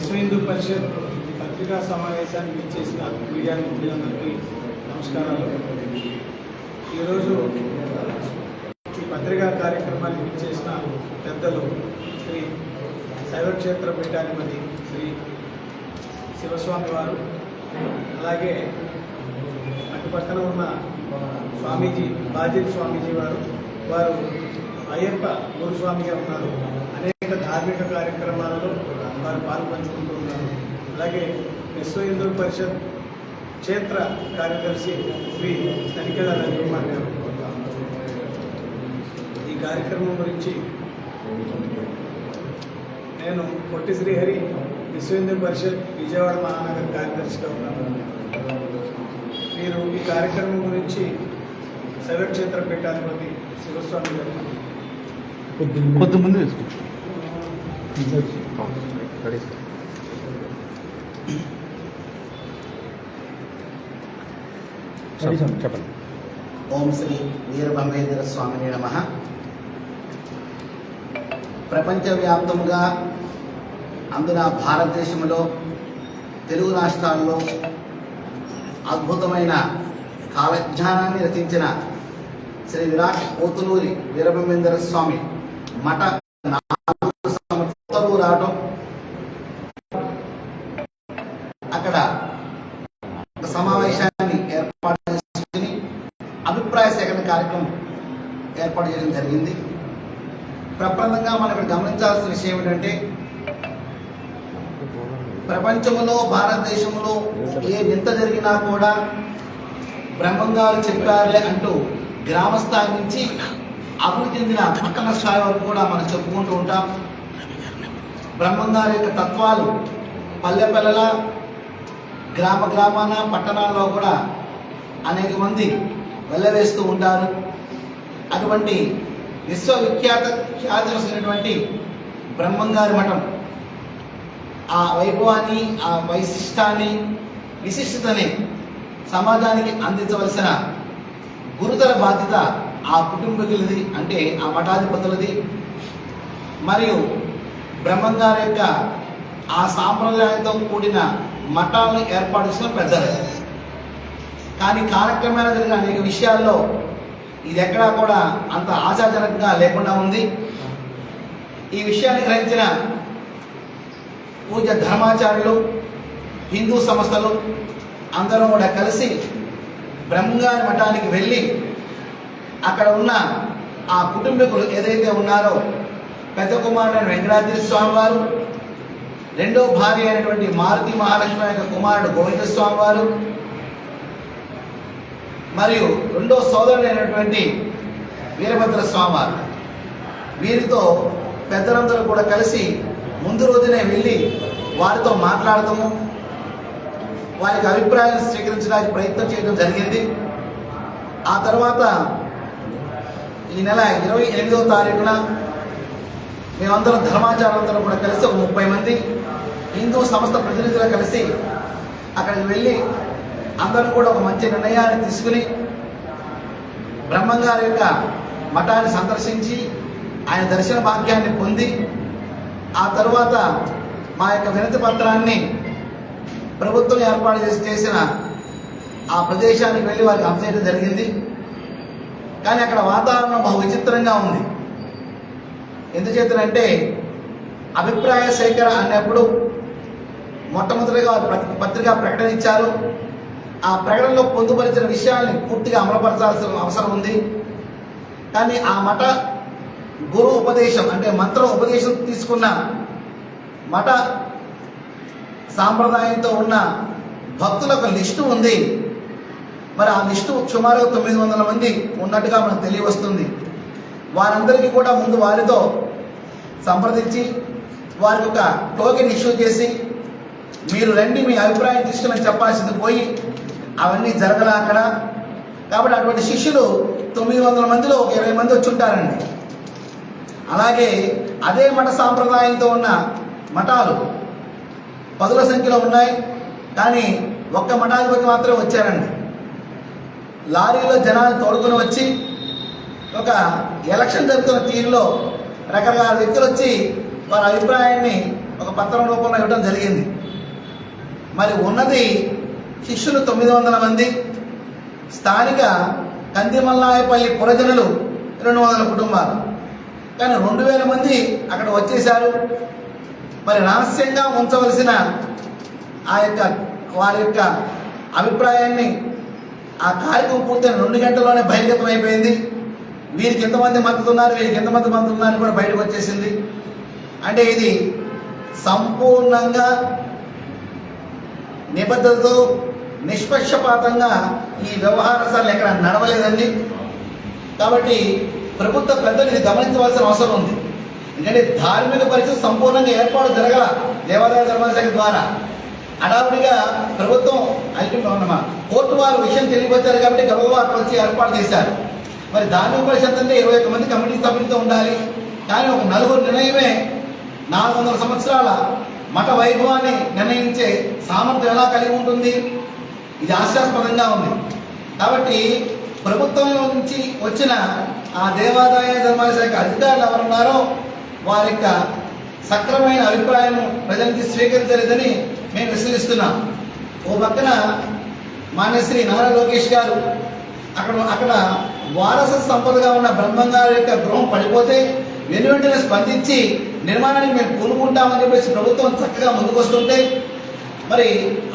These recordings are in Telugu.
విశ్వ హిందూ పరిషత్ పత్రికా సమావేశానికి ఇచ్చేసిన మీడియా మిత్రులందరికీ నమస్కారాలు. ఈరోజు ఈ పత్రికా కార్యక్రమానికి ఇచ్చేసిన పెద్దలు శ్రీ శైవక్షేత్ర పీఠాధిపతి శ్రీ శివస్వామి వారు అలాగే అటుపక్కన ఉన్న స్వామీజీ బాజిత్ స్వామీజీ వారు వారు అయ్యప్ప గురుస్వామిగా ఉన్నారు. అనేక ధార్మిక కార్యక్రమాలు అలాగే విశ్వ హిందూ పరిషత్ క్షేత్ర కార్యదర్శి శ్రీ తనికెల రవికుమార్ గారు ఈ కార్యక్రమం గురించి నేను పొట్టి శ్రీహరి విశ్వ హిందూ పరిషత్ విజయవాడ మహానగర్ కార్యదర్శిగా ఉన్నాను. మీరు ఈ కార్యక్రమం గురించి శైవక్షేత్ర పీఠాధిపతి శివస్వామి గారు కొద్ది ముందు చెప్పండి. ఓం శ్రీ వీరబ్రహ్మేంద్ర స్వామిని నమ. ప్రపంచవ్యాప్తముగా అందున భారతదేశంలో తెలుగు రాష్ట్రాల్లో అద్భుతమైన కాలజ్ఞానాన్ని రచించిన శ్రీ విరాట్ పోతులూరి వీరబ్రహ్మేంద్ర స్వామి మఠ నాలుగు సంవత్సరాలు రావడం అక్కడ ఒక సమావేశాన్ని ఏర్పాటు చేసుకుని అభిప్రాయ సేకరణ కార్యక్రమం ఏర్పాటు చేయడం జరిగింది. ప్రప్రదంగా మనం ఇక్కడ గమనించాల్సిన విషయం ఏంటంటే ప్రపంచంలో భారతదేశంలో ఏ వింత జరిగినా కూడా బ్రహ్మంగారు చెప్పారులే అంటూ గ్రామ స్థాయి నుంచి అభివృద్ధి చెందిన పట్టణ స్థాయి వరకు కూడా మనం చెప్పుకుంటూ ఉంటాం. బ్రహ్మంగారి యొక్క తత్వాలు పల్లె పల్లెల గ్రామ గ్రామాన పట్టణాల్లో కూడా అనేక మంది వెళ్ళవేస్తూ ఉంటారు. అటువంటి విశ్వవిఖ్యాత ఖ్యాతి వస్తున్నటువంటి బ్రహ్మంగారి మఠం. ఆ వైభవాన్ని ఆ వైశిష్టాన్ని విశిష్టతని సమాజానికి అందించవలసిన గురుతర బాధ్యత ఆ కుటుంబీకులది అంటే ఆ మఠాధిపతులది. మరియు బ్రహ్మంగారి యొక్క ఆ సాంప్రదాయంతో కూడిన మఠాలను ఏర్పాటు చేసిన పెద్దలది. కానీ కాలక్రమేణా జరిగిన అనేక విషయాల్లో ఇది ఎక్కడా కూడా అంత ఆశాజనకంగా లేకుండా ఉంది. ఈ విషయాన్ని గ్రహించిన పూజ ధర్మాచార్యులు హిందూ సంస్థలు అందరం కూడా కలిసి బ్రహ్మంగారి మఠానికి వెళ్ళి అక్కడ ఉన్న ఆ కుటుంబీకులు ఏదైతే ఉన్నారో పెద్ద కుమారుడైన వెంకటాద్రి స్వామి వారు రెండో భార్య అయినటువంటి మారుతి మహాలక్ష్మి యొక్క కుమారుడు గోవింద స్వామి వారు మరియు రెండో సోదరుడైనటువంటి వీరభద్ర స్వామి వీరితో పెద్దలందరూ కూడా కలిసి ముందు రోజునే వెళ్ళి వారితో మాట్లాడటము వారికి అభిప్రాయం స్వీకరించడానికి ప్రయత్నం చేయడం జరిగింది. ఆ తర్వాత ఈ నెల ఇరవై ఎనిమిదవ తారీఖున మేమందరం ధర్మాచారంతో కూడా కలిసి ఒక ముప్పై మంది హిందూ సంస్థ ప్రతినిధులు కలిసి అక్కడికి వెళ్ళి అందరూ కూడా ఒక మంచి నిర్ణయాన్ని తీసుకుని బ్రహ్మంగారి యొక్క మఠాన్ని సందర్శించి ఆయన దర్శన భాగ్యాన్ని పొంది ఆ తరువాత మా యొక్క వినతి పత్రాన్ని ప్రభుత్వం ఏర్పాటు చేసి చేసిన ఆ ప్రదేశానికి వెళ్ళి వారికి అందజేయడం జరిగింది. కానీ అక్కడ వాతావరణం బహు విచిత్రంగా ఉంది. ఎందుచేతనంటే అభిప్రాయ సేకరణ అన్నప్పుడు మొట్టమొదటిగా వారు పత్రికా ప్రకటన ఇచ్చారు. ఆ ప్రకటనలో పొందుపరిచిన విషయాల్ని పూర్తిగా అమలుపరచాల్సిన అవసరం ఉంది. కానీ ఆ మఠ గురు ఉపదేశం అంటే మంత్ర ఉపదేశం తీసుకున్న మఠ సాంప్రదాయంతో ఉన్న భక్తుల ఒక లిస్టు ఉంది. మరి ఆ లిస్టు సుమారు తొమ్మిది వందల మంది ఉన్నట్టుగా మనకు తెలియవస్తుంది. వారందరికీ కూడా ముందు వారితో సంప్రదించి వారికి ఒక టోకెన్ ఇష్యూ చేసి మీరు రండి మీ అభిప్రాయం తీసుకుని చెప్పాల్సింది పోయి అవన్నీ జరగలే అక్కడ? కాబట్టి అటువంటి శిష్యులు తొమ్మిది వందల మందిలో ఒక ఇరవై మంది వచ్చి ఉంటారండి. అలాగే అదే మఠ సాంప్రదాయంతో ఉన్న మఠాలు పదుల సంఖ్యలో ఉన్నాయి. కానీ ఒక్క మఠాధిపతి మాత్రమే వచ్చారండి. లారీలో జనాలు తోడుకొని వచ్చి ఒక ఎలక్షన్ జరుగుతున్న తీరులో రకరకాల వ్యక్తులు వచ్చి వారి అభిప్రాయాన్ని ఒక పత్రం రూపంలో ఇవ్వడం జరిగింది. మరి ఉన్నది శిష్యులు తొమ్మిది వందల మంది స్థానిక కందిమల్లాయపల్లి పురజనులు రెండు వందల కుటుంబాలు. కానీ రెండు వేల మంది అక్కడ వచ్చేశారు. మరి రహస్యంగా ఉంచవలసిన ఆ యొక్క వారి యొక్క అభిప్రాయాన్ని ఆ కార్యక్రమం పూర్తయిన రెండు గంటల్లోనే బహిర్గతం అయిపోయింది వీరికి ఎంతమంది మద్దతు ఉన్నారు వీరికి ఎంతమంది మద్దతు కూడా బయటకు వచ్చేసింది. అంటే ఇది సంపూర్ణంగా నిబద్ధతతో నిష్పక్షపాతంగా ఈ వ్యవహారశాలను ఎక్కడ నడవలేదండి. కాబట్టి ప్రభుత్వ పెద్దలు ఇది గమనించవలసిన అవసరం ఉంది. ఎందుకంటే ధార్మిక పరిస్థితి సంపూర్ణంగా ఏర్పాటు జరగల దేవాదాయ ధర్మశాఖ ద్వారా అడావుడిగా ప్రభుత్వం అల్టిమేట్ కోర్టు వారు విషయం తెలియవచ్చారు కాబట్టి గబగబా వచ్చి ఏర్పాటు చేశారు. మరి ధార్మిక పరిషత్ అంటే ఇరవై ఒక్క మంది కమిటీ సభ్యులతో ఉండాలి. కానీ ఒక నలుగురు నిర్ణయమే నాలుగు వందల సంవత్సరాల మఠ వైభవాన్ని నిర్ణయించే సామర్థ్యం ఎలా కలిగి ఉంటుంది? ఇది ఆశాస్పదంగా ఉంది. కాబట్టి ప్రభుత్వం నుంచి వచ్చిన ఆ దేవాదాయ ధర్మాల శాఖ అధికారులు ఎవరున్నారో వారి యొక్క సక్రమైన అభిప్రాయం ప్రజలకి స్వీకరించలేదని మేము విశ్లేషిస్తున్నాం ఓ పక్కన మాన్యశ్రీ నారా లోకేష్ గారు అక్కడ అక్కడ వారస సంపదగా ఉన్న బ్రహ్మంగారు యొక్క గృహం పడిపోతే వెను వెంటనే స్పందించి నిర్మాణానికి మేము పూనుకుంటామని చెప్పేసి ప్రభుత్వం చక్కగా ముందుకొస్తుంటే మరి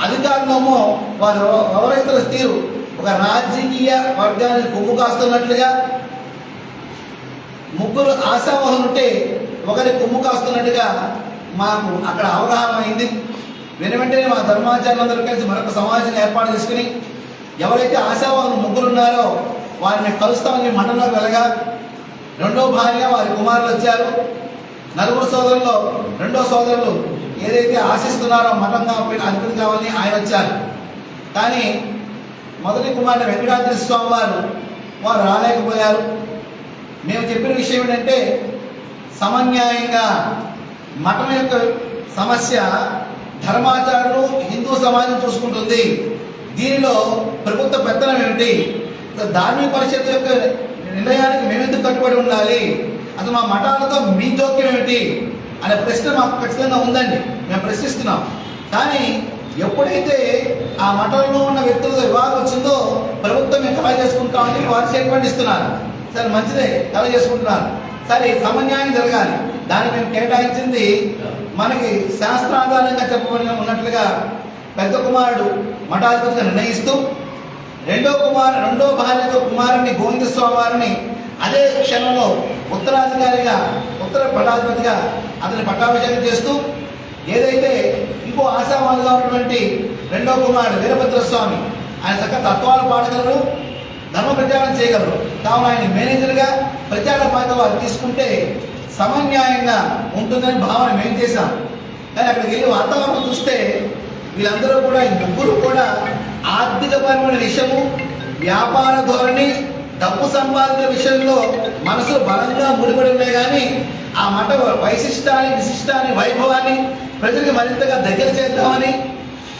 అధికారులేమో వారు వ్యవహరిస్తున్న తీరు ఒక రాజకీయ వర్గాన్ని కొమ్ము కాస్తున్నట్లుగా ముగ్గురు ఆశావహులు ఉంటే ఒకరి కొమ్ము కాస్తున్నట్టుగా మాకు అక్కడ అవగాహన అయింది. వెను వెంటనే మా ధర్మాచార్యులందరూ కలిసి మరొక సమావేశం ఏర్పాటు చేసుకుని ఎవరైతే ఆశావాహులు ముగ్గురు ఉన్నారో వారిని కలుస్తామని మండలంలోకి వెళ్ళగా రెండో భార్య వారి కుమారులు వచ్చారు. నలుగురు సోదరుల్లో రెండో సోదరులు ఏదైతే ఆశిస్తున్నారో మఠం కావాలి అధిపతి కావాలని ఆయన వచ్చారు. కానీ మొదటి కుమారుడు వెంకటాద్రి స్వామి వారు వారు రాలేకపోయారు. మేము చెప్పిన విషయం ఏంటంటే సమన్యాయంగా మఠం యొక్క సమస్య ధర్మాచారులు హిందూ సమాజం చూసుకుంటుంది. దీనిలో ప్రభుత్వ పెత్తనం ఏమిటి? ధార్మిక పరిషత్ యొక్క నిర్ణయానికి మేమెందుకు కట్టుబడి ఉండాలి? అసలు మా మఠాలతో మీ జోక్యం ఏమిటి? అనే ప్రశ్న మాకు ఖచ్చితంగా ఉందండి. మేము ప్రశ్నిస్తున్నాం. కానీ ఎప్పుడైతే ఆ మఠంలో ఉన్న వ్యక్తులతో వివాదం వచ్చిందో ప్రభుత్వం మేము కలగ చేసుకుంటామని వారు స్టేట్మెంట్ ఇస్తున్నారు. సరే మంచిదే కలగ చేసుకుంటున్నారు. సరే సమన్యాయం జరగాలి. దాన్ని మేము కేటాయించింది మనకి శాస్త్రాధారంగా చెప్పబడిన ఉన్నట్లుగా పెద్ద కుమారుడు మఠాధిపతిగా నిర్ణయిస్తూ రెండో కుమారు రెండో భార్యతో కుమారుని గోవింద స్వామి వారిని అదే క్షణంలో ఉత్తరాధికారిగా ఉత్తర పట్టాధిపతిగా అతని పట్టాభిషేకం చేస్తూ ఏదైతే ఇంకో ఆశావాదుగా ఉన్నటువంటి రెండో కుమారుడు వీరభద్రస్వామి ఆయన చక్క తత్వాలు పాడగలరు ధర్మ ప్రచారం చేయగలరు. కావున ఆయన మేనేజర్గా ప్రచార బాధ్యత వారు తీసుకుంటే సమన్యాయంగా ఉంటుందని భావన మేము చేశాం. కానీ అక్కడికి వెళ్ళి వాతావరణం చూస్తే వీళ్ళందరూ కూడా ఈ ముగ్గురు కూడా ఆర్థికపరమైన విషయము వ్యాపార ధోరణి డబ్బు సంపాదన విషయంలో మనసు బలంగా ముడిపడి ఉన్నాయి కానీ ఆ మఠ వైశిష్టాన్ని విశిష్టాన్ని వైభవాన్ని ప్రజలకు మరింతగా దగ్గర చేద్దామని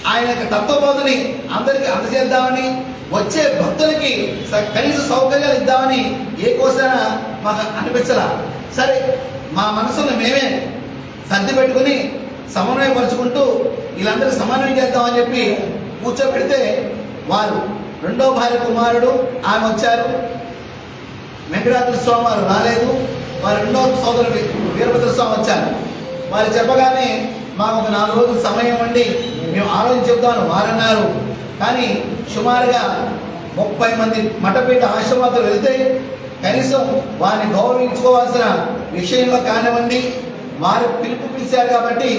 ఆయన యొక్క తత్వబోధని అందరికీ అందజేద్దామని వచ్చే భక్తులకి స- కనీస సౌకర్యాలు ఇద్దామని ఏ కోసైనా మాకు అనిపించలా. సరే మా మనసును మేమే సర్ది పెట్టుకుని సమన్వయపరుచుకుంటూ వీళ్ళందరూ సమన్వయం చేద్దామని చెప్పి కూర్చోబెడితే వారు రెండో భార్య కుమారుడు ఆమె వచ్చారు. వెంకటాద్రి స్వామి వారు రాలేదు. వారి రెండో సోదరుడు వీరభద్ర స్వామి వచ్చారు. వారు చెప్పగానే మాకు ఒక నాలుగు రోజులు సమయం అండి మేము ఆలోచన చెప్తాను వారన్నారు. కానీ సుమారుగా ముప్పై మంది మఠపీఠ ఆశ్రమాలు వెళ్తే కనీసం వారిని గౌరవించుకోవాల్సిన విషయంలో కానివ్వండి వారు పిలుపు పిలిచారు కాబట్టి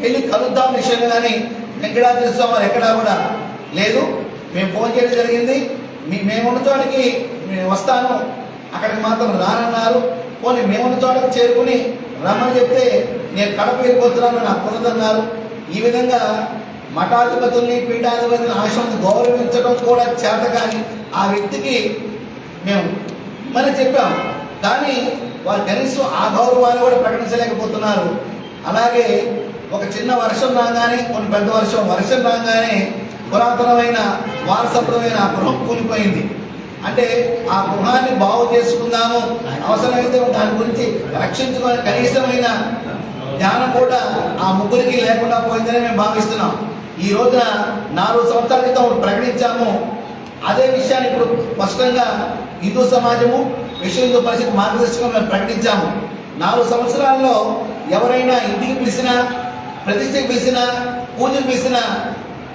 వెళ్ళి కలుద్దాం విషయంలో కానీ వెంకటాద్రి స్వామి వారు ఎక్కడా కూడా లేదు. మేము ఫోన్ చేయడం జరిగింది. మీ మేమున్న చోటికి వస్తాను. అక్కడికి మాత్రం రానన్నారు. పోనీ మేమున్న చోటకు చేరుకుని రమ్మని చెప్తే నేను కడప వెళ్ళిపోతున్నాను నా కుదరదన్నారు ఈ విధంగా మఠాధిపతుల్ని పీఠాధిపతుల్ని ఆశ్రమం గౌరవించడం కూడా చేత కానీ ఆ వ్యక్తికి మేము మరి చెప్పాం. కానీ వారు కనీసం ఆ గౌరవాన్ని కూడా ప్రకటించలేకపోతున్నారు. అలాగే ఒక చిన్న వర్షం రాగానే కొన్ని పెద్ద వర్షం వర్షం రాగానే పురాతనమైన వారసత్వమైన గృహం కూలిపోయింది. అంటే ఆ గృహాన్ని బాగు చేసుకుందాము. అవసరమైతే దాని గురించి రక్షించుకొని కనీసమైన జ్ఞానం కూడా ఆ ముగ్గురికి లేకుండా పోయిందని మేము భావిస్తున్నాం. ఈ రోజున నాలుగు సంవత్సరాల క్రితం ప్రకటించాము. అదే విషయాన్ని ఇప్పుడు స్పష్టంగా హిందూ సమాజము విశ్వ హిందూ పరిషత్ మార్గదర్శకం మేము ప్రకటించాము. నాలుగు సంవత్సరాల్లో ఎవరైనా ఇంటికి పిలిచినా ప్రతిష్టకి పిలిచినా పూజకు పిలిచినా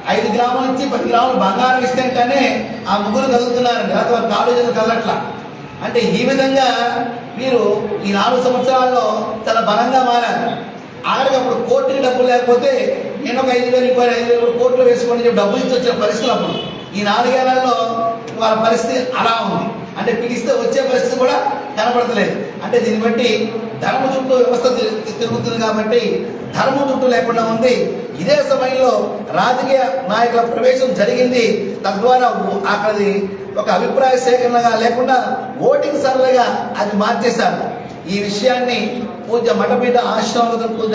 ఐదు గ్రాముల నుంచి పది గ్రాములు బంగారం ఇస్తేనే ఆ ముగ్గురు కదులుతున్నారండి లేకపోతే వారు కాలేజీలు కదలట్లా. అంటే ఈ విధంగా మీరు ఈ నాలుగు సంవత్సరాల్లో చాలా బలంగా మారారు. ఆఖరికి అప్పుడు కోర్టుకి డబ్బులు లేకపోతే నేను ఒక ఐదు వేలు ఇంకో ఐదు వేలు కోట్లు వేసుకొని చెప్పి డబ్బులు ఇచ్చి వచ్చిన పరిస్థితులు అప్పుడు. ఈ నాలుగేళ్ళలో వాళ్ళ పరిస్థితి అలా ఉంది. అంటే పిలిస్తే వచ్చే పరిస్థితి కూడా కనపడతలేదు. అంటే దీన్ని బట్టి ధర్మ చుట్టూ వ్యవస్థ తిరుగుతుంది కాబట్టి ధర్మం చుట్టూ లేకుండా ఉంది. ఇదే సమయంలో రాజకీయ నాయకుల ప్రవేశం జరిగింది. తద్వారా అక్కడది ఒక అభిప్రాయ సేకరణగా లేకుండా ఓటింగ్ సరళగా అది మార్చేశారు. ఈ విషయాన్ని పూజ మఠపీఠ ఆశ్రమంలో పూజ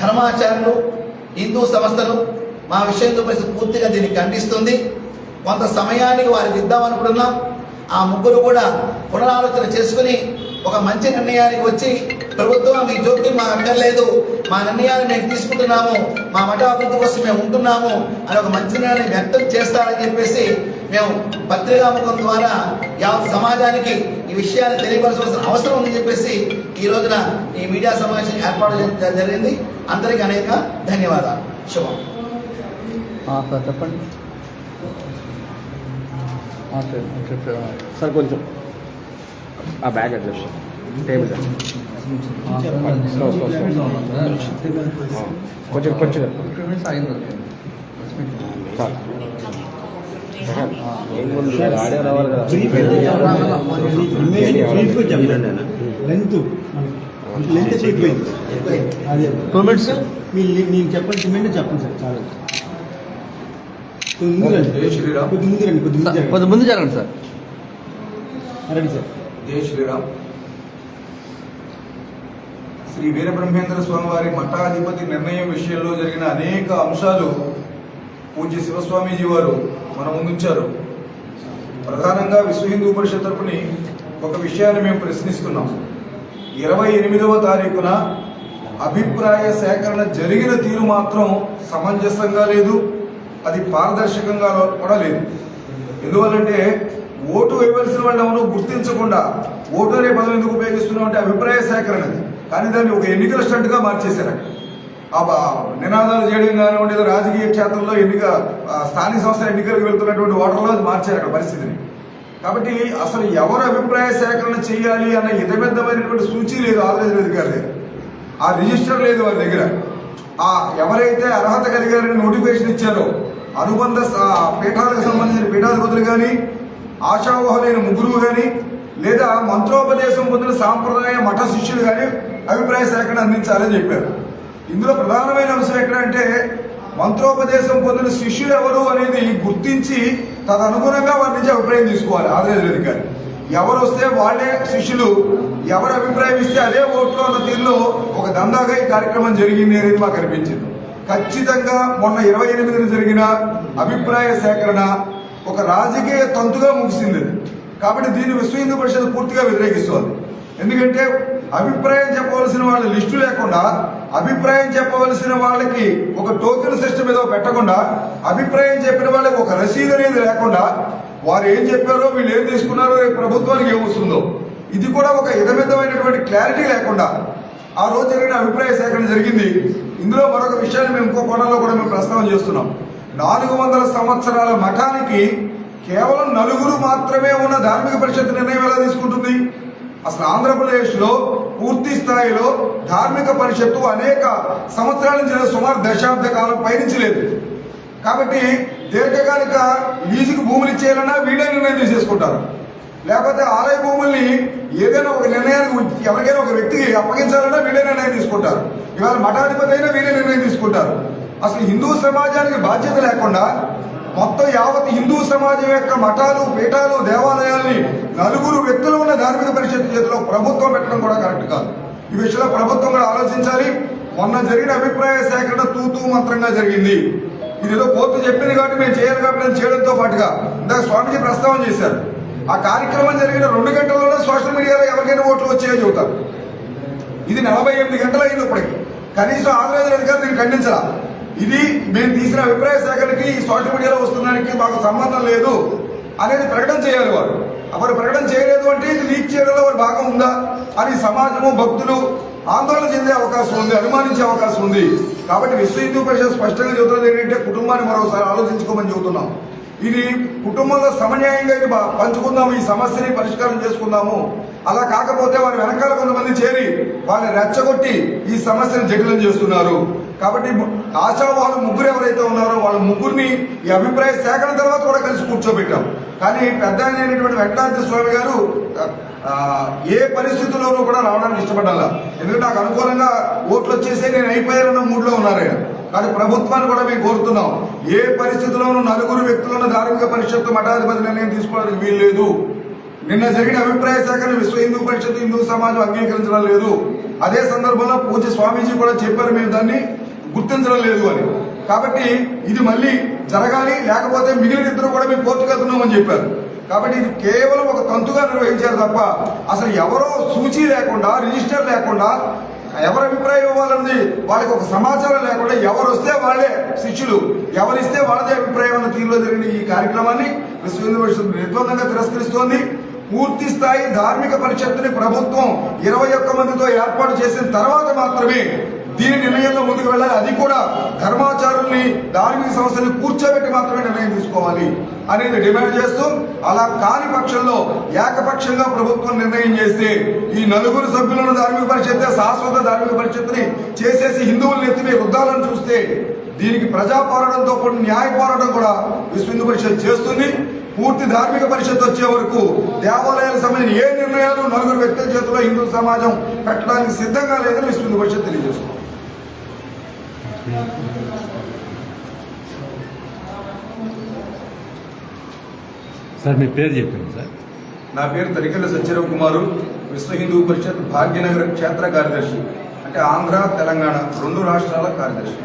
ధర్మాచార్యులు హిందూ సంస్థలు మా విషయంతో పరిస్థితి పూర్తిగా దీన్ని ఖండిస్తుంది. కొంత సమయానికి వారికి ఇద్దామనుకుంటున్నాం. ఆ ముగ్గురు కూడా పునరాలోచన చేసుకుని ఒక మంచి నిర్ణయానికి వచ్చి ప్రభుత్వం మీ జోక్యం మా అక్కర్లేదు మా నిర్ణయాన్ని మేము తీసుకుంటున్నాము మా మఠాభివృద్ధి కోసం మేము ఉంటున్నాము అని ఒక మంచి నిర్ణయాన్ని వ్యక్తం చేస్తారని చెప్పేసి మేము పత్రికాముఖం ద్వారా యావత్ సమాజానికి ఈ విషయాన్ని తెలియపరచవలసిన అవసరం ఉందని చెప్పేసి ఈ రోజున ఈ మీడియా సమావేశం ఏర్పాటు చేయడం జరిగింది. అందరికీ అనేక ధన్యవాదాలు. శుభం. చెప్పండి. సార్ కొంచెం. ఆ బ్యాగ్ అడ్జస్ట్ టేబుల్ కొంచెం కొంచెం. చాలు. ఆడే రావాలి కదా లెంత్ లెంత్ ఎక్కువైపోయింది అదే టూ మినిట్స్ మీ నేను చెప్పండి చెప్పండి సార్ చాలా జై శ్రీరామ్. కొద్ది ముందు రండి కొద్ది ముందు జరగండి. కొంచెం ముందు జరగండి సార్. రండి సార్. జై శ్రీరామ్ శ్రీ వీరబ్రహ్మేంద్ర స్వామి వారి మఠాధిపతి నిర్ణయం విషయంలో జరిగిన అనేక అంశాలు పూజ్య శివస్వామీజీ వారు మన ముందుంచారు. ప్రధానంగా విశ్వ హిందూ పరిషత్ తరపుని ఒక విషయాన్ని మేము ప్రశ్నిస్తున్నాం. ఇరవై ఎనిమిదవ తారీఖున అభిప్రాయ సేకరణ జరిగిన తీరు మాత్రం సమంజసంగా లేదు. అది పారదర్శకంగా కూడా లేదు. ఎందువల్లంటే ఓటు వేయవలసిన వాళ్ళు ఎవరు గుర్తించకుండా ఓటు అనే పదం ఎందుకు ఉపయోగిస్తున్నాం అంటే అభిప్రాయ సేకరణ కానీ దాన్ని ఒక ఎన్నికల స్టంట్గా మార్చేశారు ఆ నినాదాలు చేయడం కానివ్వండి రాజకీయ క్షేత్రంలో ఎన్నిక స్థానిక సంస్థల ఎన్నికలకు వెళ్తున్నటువంటి ఓటర్లో అది మార్చారు అక్కడ పరిస్థితిని. కాబట్టి అసలు ఎవరు అభిప్రాయ సేకరణ చేయాలి అన్న ఇదమిద్దమైనటువంటి సూచి లేదు ఆంధ్రప్రదేశ్ అధికారి దగ్గర. ఆ రిజిస్టర్ లేదు వారి దగ్గర. ఆ ఎవరైతే అర్హత కలిగారని నోటిఫికేషన్ ఇచ్చారో అనుబంధ స- పీఠాలకు సంబంధించిన పీఠాధిపతులు కానీ ఆశావహులైన ముగ్గురు కానీ లేదా మంత్రోపదేశం పొందిన సాంప్రదాయ మఠ శిష్యులు కానీ అభిప్రాయ సేకరణ అందించాలని చెప్పారు. ఇందులో ప్రధానమైన అంశం ఎక్కడంటే మంత్రోపదేశం పొందిన శిష్యులు ఎవరు అనేది గుర్తించి తదనుగుణంగా వారి నుంచి అభిప్రాయం తీసుకోవాలి ఆంధ్రప్రదేశ్ అధికారి. ఎవరు వస్తే వాళ్ళే శిష్యులు ఎవరు అభిప్రాయం ఇస్తే అదే ఓట్లు అన్న తీరులో ఒక దందాగా ఈ కార్యక్రమం జరిగింది అనేది మాకు అనిపించింది. ఖచ్చితంగా మొన్న ఇరవై ఎనిమిదిన జరిగిన అభిప్రాయ సేకరణ ఒక రాజకీయ తంతుగా ముగిసింది. కాబట్టి దీన్ని విశ్వ హిందూ పరిషత్ పూర్తిగా వ్యతిరేకిస్తోంది. ఎందుకంటే అభిప్రాయం చెప్పవలసిన వాళ్ళ లిస్టు లేకుండా అభిప్రాయం చెప్పవలసిన వాళ్ళకి ఒక టోకెన్ సిస్టమ్ ఏదో పెట్టకుండా అభిప్రాయం చెప్పిన వాళ్ళకి ఒక రసీదు అనేది లేకుండా వారు ఏం చెప్పారో వీళ్ళు ఏం తీసుకున్నారో రేపు ప్రభుత్వానికి ఏమొస్తుందో ఇది కూడా ఒక ఇదమిద్దమైనటువంటి క్లారిటీ లేకుండా ఆ రోజు జరిగిన అభిప్రాయ సేకరణ జరిగింది. ఇందులో మరొక విషయాన్ని మేము ఇంకో కోణంలో కూడా మేము ప్రస్తావన చేస్తున్నాం. నాలుగు వందల సంవత్సరాల మఠానికి కేవలం నలుగురు మాత్రమే ఉన్న ధార్మిక పరిషత్ నిర్ణయం ఎలా తీసుకుంటుంది? అసలు ఆంధ్రప్రదేశ్లో పూర్తి స్థాయిలో ధార్మిక పరిషత్తు అనేక సంవత్సరాల నుంచి సుమారు దశాబ్ద కాలం పైనుంచి లేదు. కాబట్టి దీర్ఘకాలిక లీజుకు భూములు ఇచ్చేయాలన్నా వీళ్ళే నిర్ణయం తీసేసుకుంటారు లేకపోతే ఆలయ భూముల్ని ఏదైనా ఒక నిర్ణయానికి ఎవరికైనా ఒక వ్యక్తికి అప్పగించాలన్నా వీళ్ళే నిర్ణయం తీసుకుంటారు. ఇవాళ మఠాధిపతి అయినా వీళ్ళే నిర్ణయం తీసుకుంటారు. అసలు హిందూ సమాజానికి బాధ్యత లేకుండా మొత్తం యావత్ హిందూ సమాజం యొక్క మఠాలు పీఠాలు దేవాలయాల్ని నలుగురు వ్యక్తులు ఉన్న ధార్మిక పరిషత్ చేతిలో ప్రభుత్వం పెట్టడం కూడా కరెక్ట్ కాదు. ఈ విషయంలో ప్రభుత్వం కూడా ఆలోచించాలి. మొన్న జరిగిన అభిప్రాయ సేకరణ తూతూ మంత్రంగా జరిగింది. ఇది ఏదో కోర్టు చెప్పింది కాబట్టి మేము చేయాలి కాబట్టి నేను చేయడంతో పాటుగా ఇందాక స్వామిజీ ప్రస్తావన చేశారు. ఆ కార్యక్రమం జరిగిన రెండు గంటల్లోనే సోషల్ మీడియాలో ఎవరికైనా ఓట్లు వచ్చాయో చెబుతారు. ఇది నలభై ఎనిమిది గంటలు అయింది ఇప్పటికి. కనీసం ఆంధ్రప్రదేశ్ అధికారులు దీన్ని ఖండించరా ఇది మేము తీసిన అభిప్రాయ సేకరణకి ఈ సోషల్ మీడియాలో వస్తున్నానికి మాకు సంబంధం లేదు అనేది ప్రకటన చేయాలి వారు. వారు ప్రకటన చేయలేదు అంటే ఇది లీక్ చేయడంలో వారి భాగం ఉందా అని సమాజము భక్తులు ఆందోళన చెందే అవకాశం ఉంది అనుమానించే అవకాశం ఉంది. కాబట్టి విశ్వ హిందూ పరిషత్ స్పష్టంగా చెబుతున్నది ఏంటంటే కుటుంబాన్ని మరోసారి ఆలోచించుకోమని చెబుతున్నాం. ఇది కుటుంబంలో సమన్యాయంగా ఇది పంచుకుందాము ఈ సమస్యని పరిష్కారం చేసుకుందాము. అలా కాకపోతే వారి వెనకాల కొంతమంది చేరి వాళ్ళని రెచ్చగొట్టి ఈ సమస్యను జటిలం చేస్తున్నారు. కాబట్టి ఆశావాహులు ముగ్గురు ఎవరైతే ఉన్నారో వాళ్ళ ముగ్గురిని ఈ అభిప్రాయ సేకరణ తర్వాత కూడా కలిసి కూర్చోబెట్టాం. కానీ పెద్ద అయినటువంటి వెంకటాద్రి స్వామి గారు ఏ పరిస్థితుల్లోనూ కూడా రావడానికి ఇష్టపడాల? ఎందుకంటే నాకు అనుకూలంగా ఓట్లు వచ్చేసి నేను అయిపోయానన్న మూడ్లో ఉన్నారు. ఆయన కానీ ప్రభుత్వాన్ని కూడా మేము కోరుతున్నాం. ఏ పరిస్థితుల్లోనూ నలుగురు వ్యక్తులను ధార్మిక పరిషత్తు మఠాధిపతి నిర్ణయం తీసుకోవడానికి వీలు లేదు. నిన్న జరిగిన అభిప్రాయ సేకరణ విశ్వ హిందూ పరిషత్ హిందూ సమాజం అంగీకరించడం లేదు. అదే సందర్భంలో పూజ స్వామీజీ కూడా చెప్పారు మేము దాన్ని గుర్తించడం లేదు అని. కాబట్టి ఇది మళ్ళీ జరగాలి లేకపోతే మిగిలిన ఇద్దరు కూడా మేము కోర్టుకు వెళ్తున్నామని చెప్పారు. కాబట్టి ఇది కేవలం ఒక తంతుగా నిర్వహించారు తప్ప అసలు ఎవరో సూచి లేకుండా రిజిస్టర్ లేకుండా ఎవరి అభిప్రాయం ఇవ్వాలన్నది వాళ్ళకి ఒక సమాచారం లేకుండా ఎవరు వస్తే వాళ్ళే శిష్యులు ఎవరిస్తే వాళ్ళదే అభిప్రాయం అన్న తీరులో జరిగిన ఈ కార్యక్రమాన్ని విశ్వ హిందూ పరిషత్ నిర్బంధంగా తిరస్కరిస్తోంది. పూర్తి స్థాయి ధార్మిక పరిషత్తుని ప్రభుత్వం ఇరవై ఒక్క మందితో ఏర్పాటు చేసిన తర్వాత మాత్రమే దీని నిర్ణయంలో ముందుకు వెళ్ళాలి. అది కూడా ధర్మాచారుల్ని ధార్మిక సంస్థల్ని కూర్చోబెట్టి మాత్రమే నిర్ణయం తీసుకోవాలి అనేది డిమాండ్ చేస్తూ అలా కాని పక్షంలో ఏకపక్షంగా ప్రభుత్వం నిర్ణయం చేస్తే ఈ నలుగురు సభ్యులను ధార్మిక పరిషత్ శాశ్వత ధార్మిక పరిషత్ని చేసేసి హిందువులను ఎత్తిమే వృద్ధాలను చూస్తే దీనికి ప్రజా పోరాటంతో పాటు న్యాయ పోరాటం కూడా విశ్వ హిందూ పరిషత్ చేస్తుంది. పూర్తి ధార్మిక పరిషత్ వచ్చే వరకు దేవాలయాలకు సంబంధించిన ఏ నిర్ణయాలు నలుగురు వ్యక్తుల చేతిలో హిందూ సమాజం పెట్టడానికి సిద్ధంగా లేదని విశ్వ హిందూ పరిషత్ తెలియజేస్తుంది. సార్ మీ పేరు చెప్పండి సార్. నా పేరు తరికెళ్ళ సత్యరావు కుమారు. విశ్వ హిందూ పరిషత్ భాగ్యనగర క్షేత్ర కార్యదర్శి అంటే ఆంధ్ర తెలంగాణ రెండు రాష్ట్రాల కార్యదర్శి.